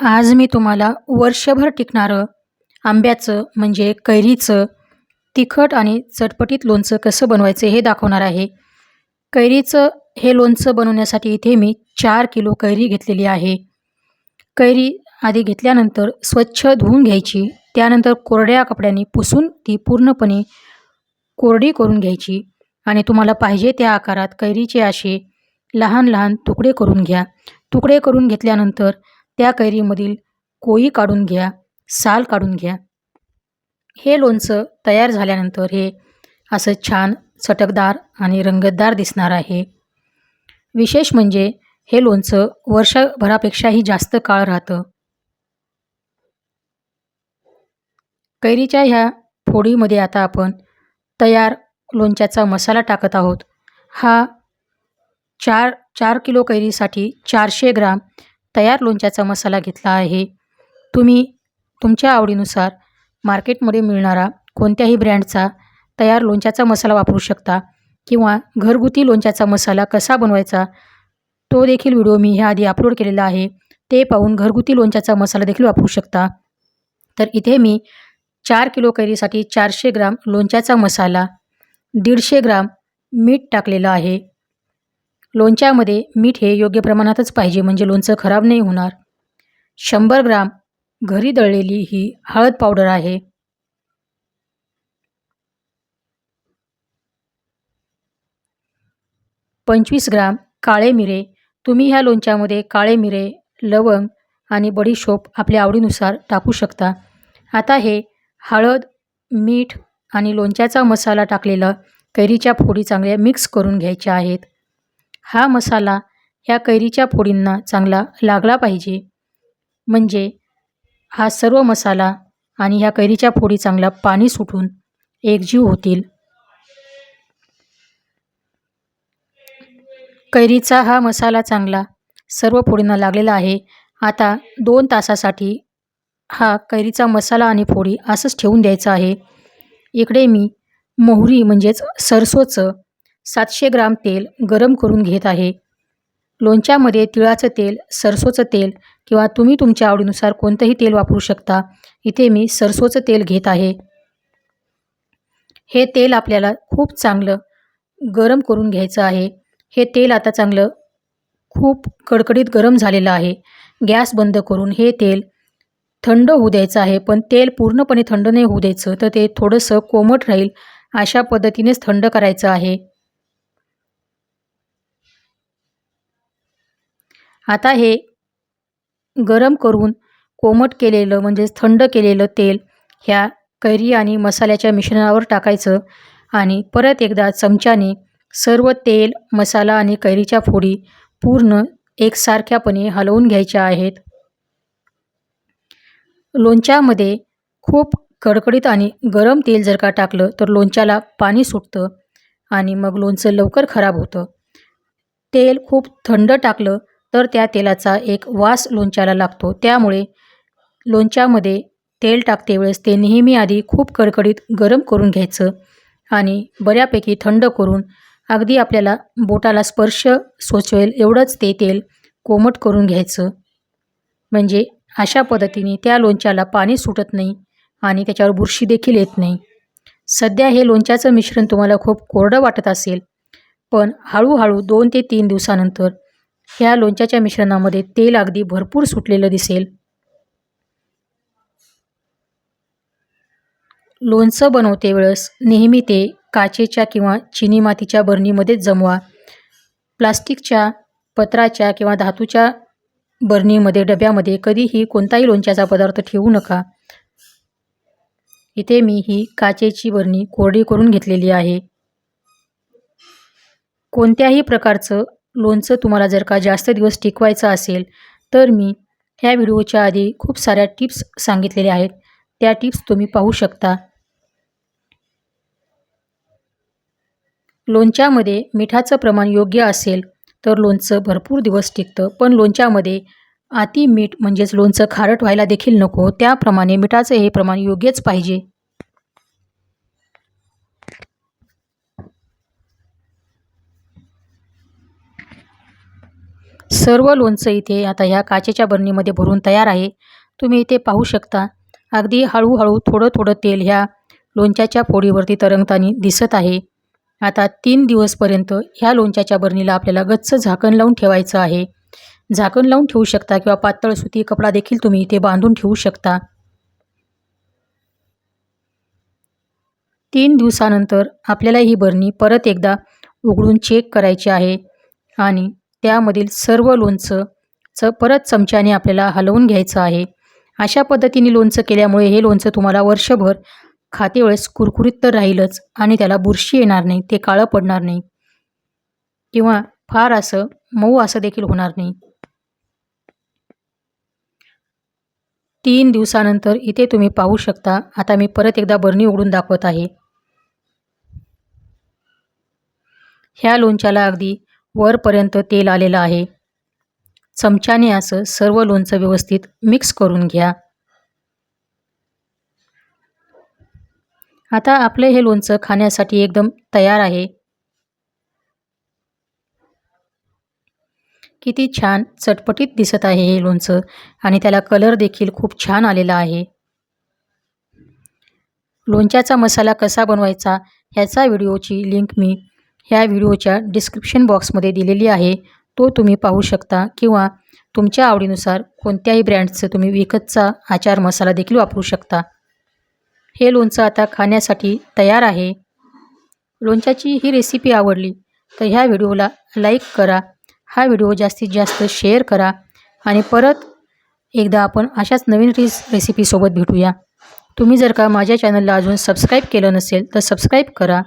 आज मी तुम्हाला वर्षभर टिकणारं आंब्याचं म्हणजे कैरीचं तिखट आणि चटपटीत लोणचं कसं बनवायचं हे दाखवणार आहे. कैरीचं हे लोणचं बनवण्यासाठी इथे मी चार किलो कैरी घेतलेली आहे. कैरी आधी घेतल्यानंतर स्वच्छ धुवून घ्यायची त्यानंतर कोरड्या कपड्यांनी पुसून ती पूर्णपणे कोरडी करून घ्यायची आणि तुम्हाला पाहिजे त्या आकारात कैरीचे असे लहान लहान तुकडे करून घ्या. तुकडे करून घेतल्यानंतर त्या कैरीमधील कोई काढून घ्या साल काढून घ्या. हे लोणचं तयार झाल्यानंतर हे असं छान चटकदार आणि रंगतदार दिसणार आहे. विशेष म्हणजे हे लोणचं वर्षभरापेक्षाही जास्त काळ राहतं. कैरीच्या ह्या फोडीमध्ये आता आपण तयार लोणच्याचा मसाला टाकत आहोत. हा चार चार किलो कैरीसाठी चारशे ग्राम तयार लोणच्याचा मसाला घेतला आहे. तुम्ही तुमच्या आवडीनुसार मार्केटमध्ये मिळणारा कोणत्याही ब्रँडचा तयार लोणच्याचा मसाला वापरू शकता किंवा घरगुती लोणच्याचा मसाला कसा बनवायचा तो देखील व्हिडिओ मी ह्या आधी अपलोड केलेला आहे. ते पाहून घरगुती लोणच्याचा मसाला देखील वापरू शकता. तर इथे मी चार किलो कैरीसाठी चारशे ग्राम लोणच्याचा मसाला दीडशे ग्राम मीठ टाकलेलं आहे. लोणच्यामध्ये मीठ हे योग्य प्रमाणातच पाहिजे म्हणजे लोणचं खराब नाही होणार. शंभर ग्राम घरी दळलेली ही हळद पावडर आहे. पंचवीस ग्राम काळे मिरे. तुम्ही ह्या लोणच्यामध्ये काळे मिरे लवंग आणि बडीशोप आपल्या आवडीनुसार टाकू शकता. आता हे हळद मीठ आणि लोणच्याचा मसाला टाकलेला कैरीच्या फोडी चांगल्या मिक्स करून घ्यायच्या आहेत. हा मसाला ह्या कैरीच्या फोडींना चांगला लागला पाहिजे. म्हणजे हा सर्व मसाला आणि ह्या कैरीच्या फोडी चांगला पाणी सुटून एकजीव होतील. कैरीचा हा मसाला चांगला सर्व फोडींना लागलेला आहे. आता दोन तासासाठी हा कैरीचा मसाला आणि फोडी असंच ठेवून द्यायचं आहे. इकडे मी मोहरी म्हणजेच सरसोचं सातशे ग्राम तेल गरम करून घेत आहे. लोणच्यामध्ये तिळाचं तेल सरसोचं तेल किंवा तुम्ही तुमच्या आवडीनुसार कोणतंही तेल वापरू शकता. इथे मी सरसोचं तेल घेत आहे. हे तेल आपल्याला खूप चांगलं गरम करून घ्यायचं आहे. हे तेल आता चांगलं खूप कडकडीत गरम झालेलं आहे. गॅस बंद करून हे तेल थंड होऊ द्यायचं आहे. पण तेल पूर्णपणे थंड नाही होऊ द्यायचं तर ते थोडंसं कोमट राहील अशा पद्धतीनेच थंड करायचं आहे. आता हे गरम करून कोमट केलेलं म्हणजेच थंड केलेलं तेल ह्या कैरी आणि मसाल्याच्या मिश्रणावर टाकायचं आणि परत एकदा चमच्याने सर्व तेल मसाला आणि कैरीच्या फोडी पूर्ण एकसारख्यापणे हलवून घ्यायच्या आहेत. लोणच्यामध्ये खूप कडकडीत आणि गरम तेल जर का टाकलं तर लोणच्याला पाणी सुटतं आणि मग लोणचं लवकर खराब होतं. तेल खूप थंड टाकलं तर त्या तेलाचा एक वास लोणच्याला लागतो. त्यामुळे लोणच्यामध्ये तेल टाकते वेळेस ते नेहमी आधी खूप कडकडीत गरम करून घ्यायचं आणि बऱ्यापैकी थंड करून अगदी आपल्याला बोटाला स्पर्श सोचवेल एवढंच ते तेल कोमट करून घ्यायचं. म्हणजे अशा पद्धतीने त्या लोणच्याला पाणी सुटत नाही आणि त्याच्यावर बुरशी देखील येत नाही. सध्या हे लोणच्याचं मिश्रण तुम्हाला खूप कोरडं वाटत असेल पण हळूहळू दोन ते तीन दिवसानंतर ह्या लोणच्याच्या मिश्रणामध्ये तेल अगदी भरपूर सुटलेलं दिसेल. लोणचं बनवते वेळेस नेहमी ते काचेच्या किंवा चिनी मातीच्या बरणीमध्येच जमवा. प्लास्टिकच्या पत्राच्या किंवा धातूच्या बरणीमध्ये डब्यामध्ये कधीही कोणताही लोणच्याचा पदार्थ ठेवू नका. इथे मी ही काचेची बरणी कोरडी करून घेतलेली आहे. कोणत्याही प्रकारचं लोणचं तुम्हाला जर का जास्त दिवस टिकवायचं असेल तर मी ह्या व्हिडिओच्या आधी खूप साऱ्या टिप्स सांगितलेल्या आहेत. त्या टिप्स तुम्ही पाहू शकता. लोणच्यामध्ये मिठाचं प्रमाण योग्य असेल तर लोणचं भरपूर दिवस टिकतं. पण लोणच्यामध्ये अति मीठ म्हणजेच लोणचं खारट व्हायला देखील नको. त्याप्रमाणे मिठाचं हे प्रमाण योग्यच पाहिजे. सर्व लोणचं इथे आता ह्या काचेच्या बरणीमध्ये भरून तयार आहे. तुम्ही इथे पाहू शकता. अगदी हळूहळू थोडं थोडं तेल ह्या लोणच्याच्या फोडीवरती तरंगताना दिसत आहे. आता तीन दिवसपर्यंत ह्या लोणच्याच्या बरणीला आपल्याला गच्च झाकण लावून ठेवायचं आहे. झाकण लावून ठेवू शकता किंवा पातळ सुती कपडा देखील तुम्ही इथे बांधून ठेवू शकता. तीन दिवसानंतर आपल्याला ही बरणी परत एकदा उघडून चेक करायची आहे. आणि त्यामधील सर्व लोणचं च परत चमच्याने आपल्याला हलवून घ्यायचं आहे. अशा पद्धतीने लोणचं केल्यामुळे हे लोणचं तुम्हाला वर्षभर खातेवेळेस कुरकुरीत तर राहीलच आणि त्याला बुरशी येणार नाही ते काळं पडणार नाही. किंवा फार असं मऊ असं देखील होणार नाही. तीन दिवसानंतर इथे तुम्ही पाहू शकता आता मी परत एकदा बरणी उघडून दाखवत आहे. ह्या लोणच्याला अगदी वरपर्यंत तेल आलेलं आहे. चमच्याने असं सर्व लोणचं व्यवस्थित मिक्स करून घ्या. आता आपलं हे लोणचं खाण्यासाठी एकदम तयार आहे. किती छान चटपटीत दिसत आहे हे लोणचं आणि त्याला कलर देखील खूप छान आलेला आहे. लोणच्याचा मसाला कसा बनवायचा ह्याचा व्हिडिओची लिंक मी ह्या व्हिडिओच्या डिस्क्रिप्शन बॉक्समध्ये दिलेली आहे. तो तुम्ही पाहू शकता किंवा तुमच्या आवडीनुसार कोणत्याही ब्रँडचं तुम्ही विकतचा आचार मसाला देखील वापरू शकता. हे लोणचं आता खाण्यासाठी तयार आहे. लोणच्याची ही रेसिपी आवडली तर ह्या व्हिडिओला लाईक करा. हा व्हिडिओ जास्तीत जास्त शेअर करा आणि परत एकदा आपण अशाच नवीन रेस रेसिपीसोबत भेटूया. तुम्ही जर का माझ्या चॅनलला अजून सबस्क्राईब केलं नसेल तर सबस्क्राईब करा.